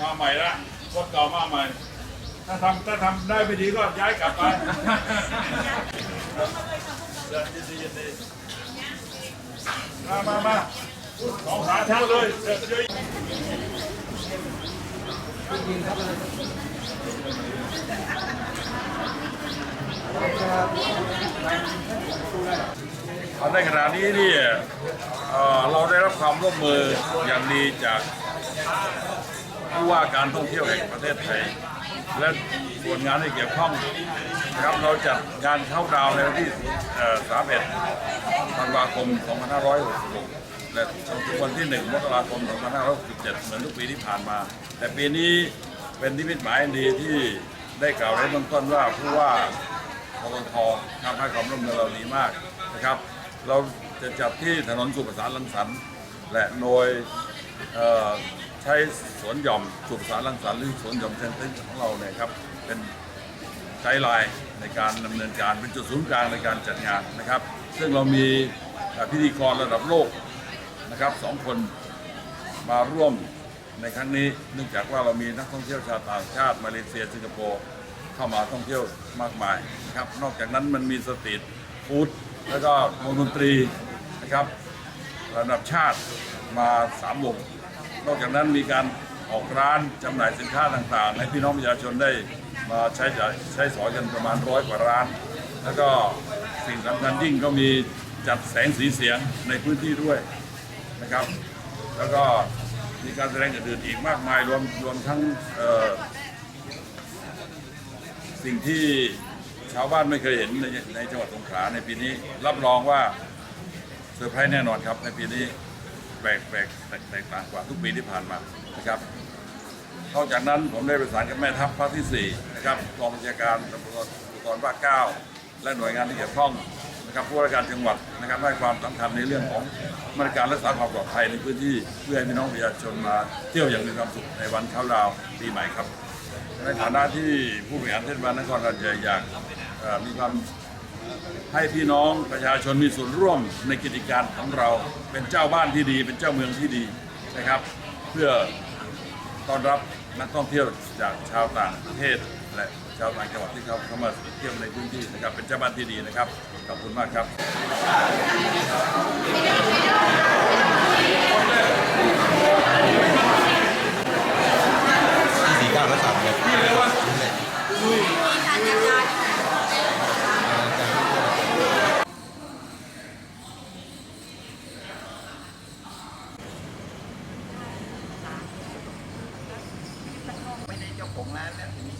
มาใหม่ละคนเก่ามาใหม่ ถ้าทำถ้าทำได้ไม่ดีก็ย้ายกลับไปเดินดีดีมามามาสองขาเท้าเลยเดินเยอะในขณะนี้เนี่ยเราได้รับความร่วมมืออย่างดีจาก ผู้ว่าการท่องเที่ยวแห่งประเทศไทย และส่วนงานที่เกี่ยวข้องนะครับเราจัดการเข้าดาวในวันที่31ธันวาคม 2566 และจนถึงวันที่ 1 มกราคม 2567 เหมือนทุกปีที่ผ่านมา แต่ปีนี้เป็นนิมิตหมายดีที่ได้กล่าวไว้เบื้องต้นว่าผู้ว่าปตททำให้ความร่วมมือเราดีมากนะครับ เราจะจัดที่ถนนสุประสานลังสรรค์และโดย ใช้สวนหย่อมสุประสานลังสรรหรือสวนหย่อมเซนเตอร์ของเราเนี่ยครับเป็นไกด์ไลน์ในการดำเนินการเป็นจุดศูนย์กลางในการจัดงานนะครับ ซึ่งเรามีพิธีกรระดับโลกนะครับสองคนมาร่วมในครั้งนี้เนื่องจากว่าเรามีนักท่องเที่ยวชาวต่างชาติมาเลเซียสิงคโปร์เข้ามาท่องเที่ยวมากมายนะครับนอกจากนั้นมันมีสตรีทฟู้ดแล้วก็วงดนตรีนะครับระดับชาติมาสามวง นอกจากนั้นมีการออกร้านจำหน่ายสินค้าต่างๆ ให้พี่น้องประชาชนได้มาใช้ใช้สอยกันประมาณร้อยกว่าร้าน แล้วก็สิ่งสำคัญยิ่งก็มีจัดแสงสีเสียงในพื้นที่ด้วยนะครับ แล้วก็มีการแสดงอื่นๆอีกมากมายรวมรวมทั้งสิ่งที่ชาวบ้านไม่เคยเห็นในในจังหวัดสงขลาในปีนี้ รับรองว่าเซอร์ไพรส์แน่นอนครับในปีนี้ ลกแปลกแตกแตกต่างกว่าทุกปีที่ผ่านมานะครับนอกจากนั้นผมได้ประสานกับแม่ทัพภาคที่4นะครับกองบัญชาการตำรวจภูธรภาค9และหน่วยงานที่เกี่ยวข้องนะครับผู้ราชการจังหวัดนะครับให้ความสำคัญในเรื่องของมาตรการรักษาความปลอดภัยในพื้นที่เพื่อให้พี่น้องประชาชนมาเที่ยวอย่างมีความสุขในวันเข้าดาวปีใหม่ครับ ในฐานะที่ผู้บริหารเทศบาลนครราชสีมาอยากมีความ ให้พี่น้องประชาชนมีส่วนร่วมในกิจการของเรา เป็นเจ้าบ้านที่ดี เป็นเจ้าเมืองที่ดีนะครับ เพื่อต้อนรับนักท่องเที่ยวจากชาวต่างประเทศ และชาวต่างจังหวัดที่เขาเข้ามาเที่ยวในพื้นที่นะครับ เป็นเจ้าบ้านที่ดีนะครับขอบคุณมากครับ สี่เก้าและสามเนี่ย ไม่ได้เจ้า ของร้านแล้วทีนี้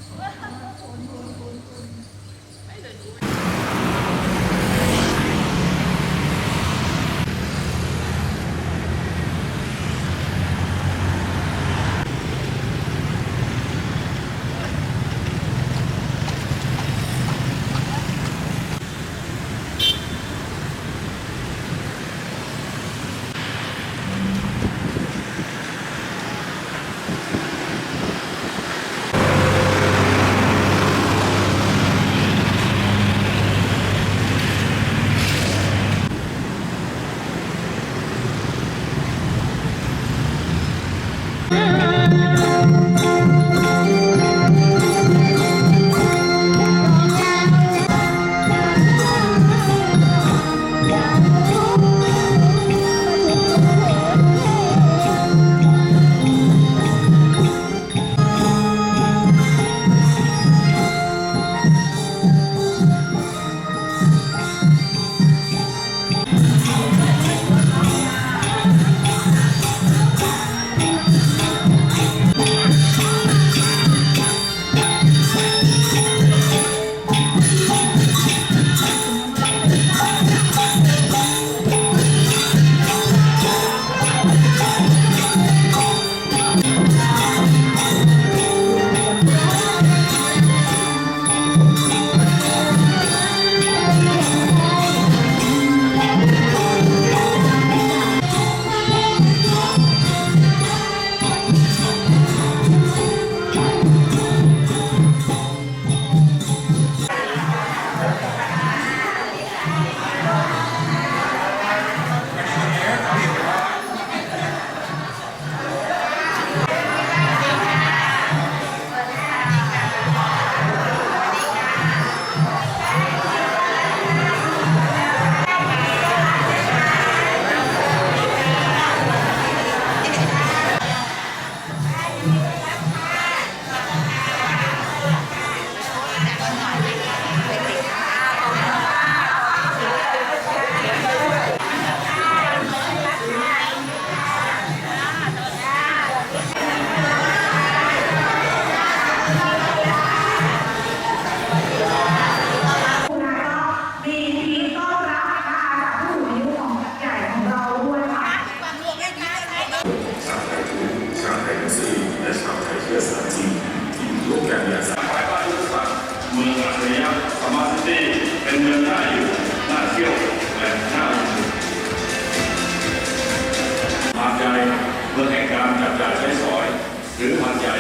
หรือหาดใหญ่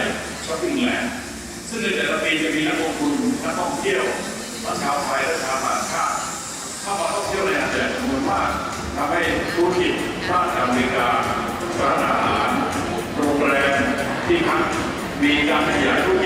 ช้อปปิ้งแลนด์ซึ่งในแต่ละปีจะมีนักลงทุนนักท่องเที่ยวประชาวไทยและชาวต่างชาติเข้ามาท่องเที่ยวในหาดใหญ่จำนวนมากทำให้ธุรกิจบ้านอเมริการ้านอาหารโรงแรมที่พักมีการขยายธุรกิจ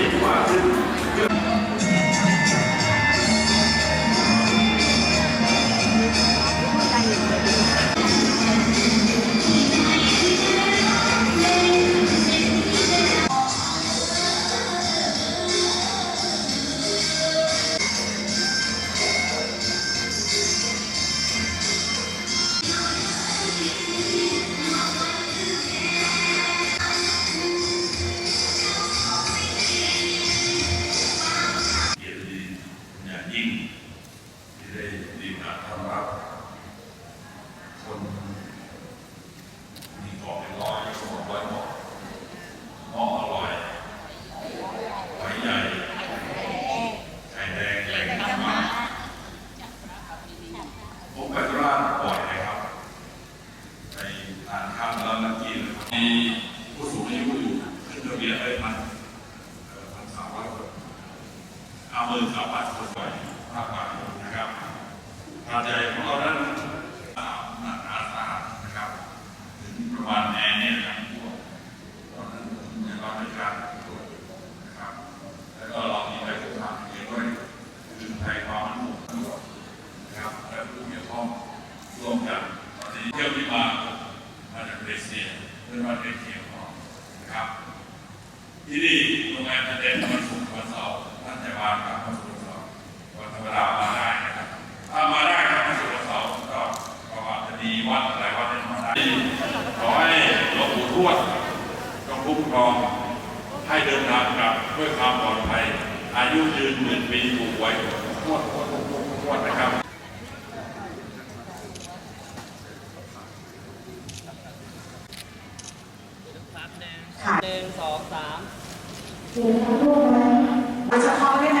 อนนั้นักกินมีผู้สูงอายุอยู่ขึ้นทะเบียนได้พันพันสามร้อยคนเอามือขับบัตรคนไปภาคกลางนะครับหาดใหญ่ของเรานั้นอ่าหนักหนาสาหัสนะครับ ถึงประมาณแอร์เนี่ยนะครับตอนนั้นเนี่ยเราในการตรวจนะครับ แล้วก็เรามีใบสุขภาพเกี่ยวด้วยถึงไทยความมั่นคงทั้งหมดนะครับและผู้เกี่ยวข้องร่วมกันตอนนี้เที่ยวที่มามาจากมาเลเซียเป็นประเทศเที่ยวของนะครับ ที่นี่โรงแรมจะเด่นวันศุกร์วันเสาร์ท่านจะมาครับวันศุกร์วันเสาร์วันธรรมดามาได้นะครับถ้ามาได้ครับวันศุกร์วันเสาร์ก็ก็อาจจะมีวัดอะไรวัดที่มาได้ขอให้หลวงปู่ทวดจงคุ้มครองให้เดินทางกลับด้วยความปลอดภัยอายุยืนหมื่นปีถูกไว้ทวดทวดทวดทวดนะครับ ค่ะหนึ่งสองสามโดยเฉพาะเนี่ยนะ